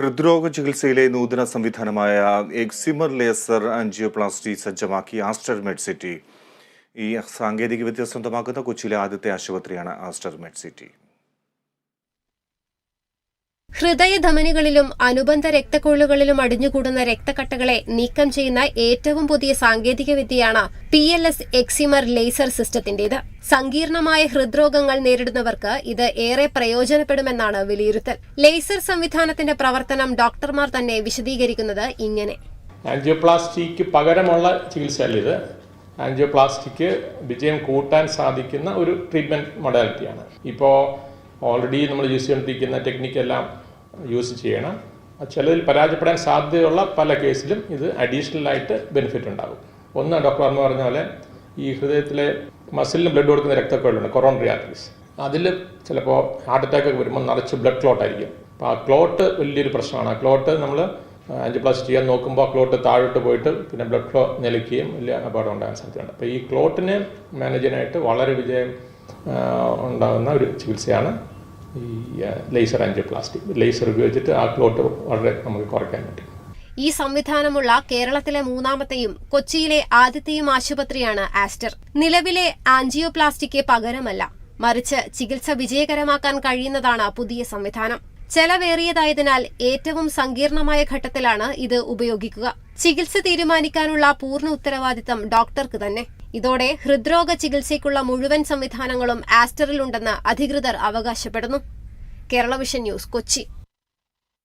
ഹൃദ്രോഗ ചികിത്സയിലെ നൂതന സംവിധാനമായ എക്സിമർ ലേസർ ആൻജിയോപ്ലാസ്റ്റി സജ്ജമാക്കി ആസ്റ്റർ മെഡ് സിറ്റി. ഈ സാങ്കേതികവിദ്യ സ്വന്തമാക്കുന്ന കൊച്ചിയിലെ ആദ്യത്തെ ആശുപത്രിയാണ് ആസ്റ്റർ മെഡ് സിറ്റി. ഹൃദയധമനികളിലും അനുബന്ധ രക്തക്കൊള്ളുകളിലും അടിഞ്ഞുകൂടുന്ന രക്തക്കട്ടകളെ നീക്കം ചെയ്യുന്ന ഏറ്റവും പുതിയ സാങ്കേതികവിദ്യയാണ് P L S excimer laser സിസ്റ്റത്തിന്റേത് സങ്കീർണമായ ഹൃദ്രോഗങ്ങൾ നേരിടുന്നവർക്ക് ഇത് ഏറെ പ്രയോജനപ്പെടുമെന്നാണ് വിലയിരുത്തൽ. ലേസർ സംവിധാനത്തിന്റെ പ്രവർത്തനം ഡോക്ടർമാർ തന്നെ വിശദീകരിക്കുന്നത് ഇങ്ങനെ. ആൻജിയോപ്ലാസ്റ്റിക്ക് പകരമുള്ള ചികിത്സയല്ല ഇത്. ആൻജിയോപ്ലാസ്റ്റിക്ക് വിജയം കൂട്ടാൻ സാധിക്കുന്ന ഒരു ട്രീറ്റ്മെന്റ് മൊഡാലിറ്റിയാണ്. ഇപ്പോൾ ഓൾറെഡി നമ്മൾ യൂസ് ചെയ്തുകൊണ്ടിരിക്കുന്ന ടെക്നിക്കെല്ലാം യൂസ് ചെയ്യണം. ചിലതിൽ പരാജയപ്പെടാൻ സാധ്യതയുള്ള പല കേസിലും ഇത് അഡീഷണൽ ആയിട്ട് ബെനിഫിറ്റ് ഉണ്ടാകും. ഒന്ന് ഡോക്ടർ അമ്മ പറഞ്ഞ ഈ ഹൃദയത്തിലെ മസിലിന് ബ്ലഡ് കൊടുക്കുന്ന രക്തക്കേടുണ്ട് കൊറോണറി ആർട്ടറീസ് അതിൽ ചിലപ്പോൾ ഹാർട്ട് അറ്റാക്ക് ഒക്കെ വരുമ്പോൾ നിറച്ച് ബ്ലഡ് ക്ലോട്ട് ആയിരിക്കും. അപ്പോൾ ആ ക്ലോട്ട് വലിയൊരു പ്രശ്നമാണ്. ആ ക്ലോട്ട് നമ്മൾ ആൻജിയോപ്ലാസ്റ്റി ചെയ്യാൻ നോക്കുമ്പോൾ ആ ക്ലോട്ട് താഴോട്ട് പോയിട്ട് പിന്നെ ബ്ലഡ് ഫ്ലോ നിലയ്ക്കുകയും വലിയ അപകടം ഉണ്ടാകാൻ സാധ്യതയുണ്ട്. അപ്പോൾ ഈ ക്ലോട്ടിനെ മാനേജ് ചെയ്യാനായിട്ട് വളരെ വിജയം ഉണ്ടാകുന്ന ഒരു ചികിത്സയാണ് ഈ ലേസർ ആൻജിയോപ്ലാസ്റ്റി ലേസർ ഉപയോഗിച്ചിട്ട് ആ ക്ലോട്ട് വളരെ നമുക്ക് കുറയ്ക്കാൻ പറ്റും. ഈ സംവിധാനമുള്ള കേരളത്തിലെ മൂന്നാമത്തെയും കൊച്ചിയിലെ ആദ്യത്തെയും ആശുപത്രിയാണ് ആസ്റ്റർ. നിലവിലെ ആൻജിയോപ്ലാസ്റ്റിക്ക് പകരമല്ല. മറിച്ച് ചികിത്സ വിജയകരമാക്കാൻ കഴിയുന്നതാണ് പുതിയ സംവിധാനം. ചെലവേറിയതായതിനാൽ ഏറ്റവും സങ്കീർണമായ ഘട്ടത്തിലാണ് ഇത് ഉപയോഗിക്കുക. ചികിത്സ തീരുമാനിക്കാനുള്ള പൂർണ ഉത്തരവാദിത്തം ഡോക്ടർക്ക് തന്നെ. ഇതോടെ ഹൃദ്രോഗ ചികിത്സയ്ക്കുള്ള മുഴുവൻ സംവിധാനങ്ങളും ആസ്റ്ററിലുണ്ടെന്ന് അധികൃതർ അവകാശപ്പെടുന്നു. Kerala Vision News Kochi.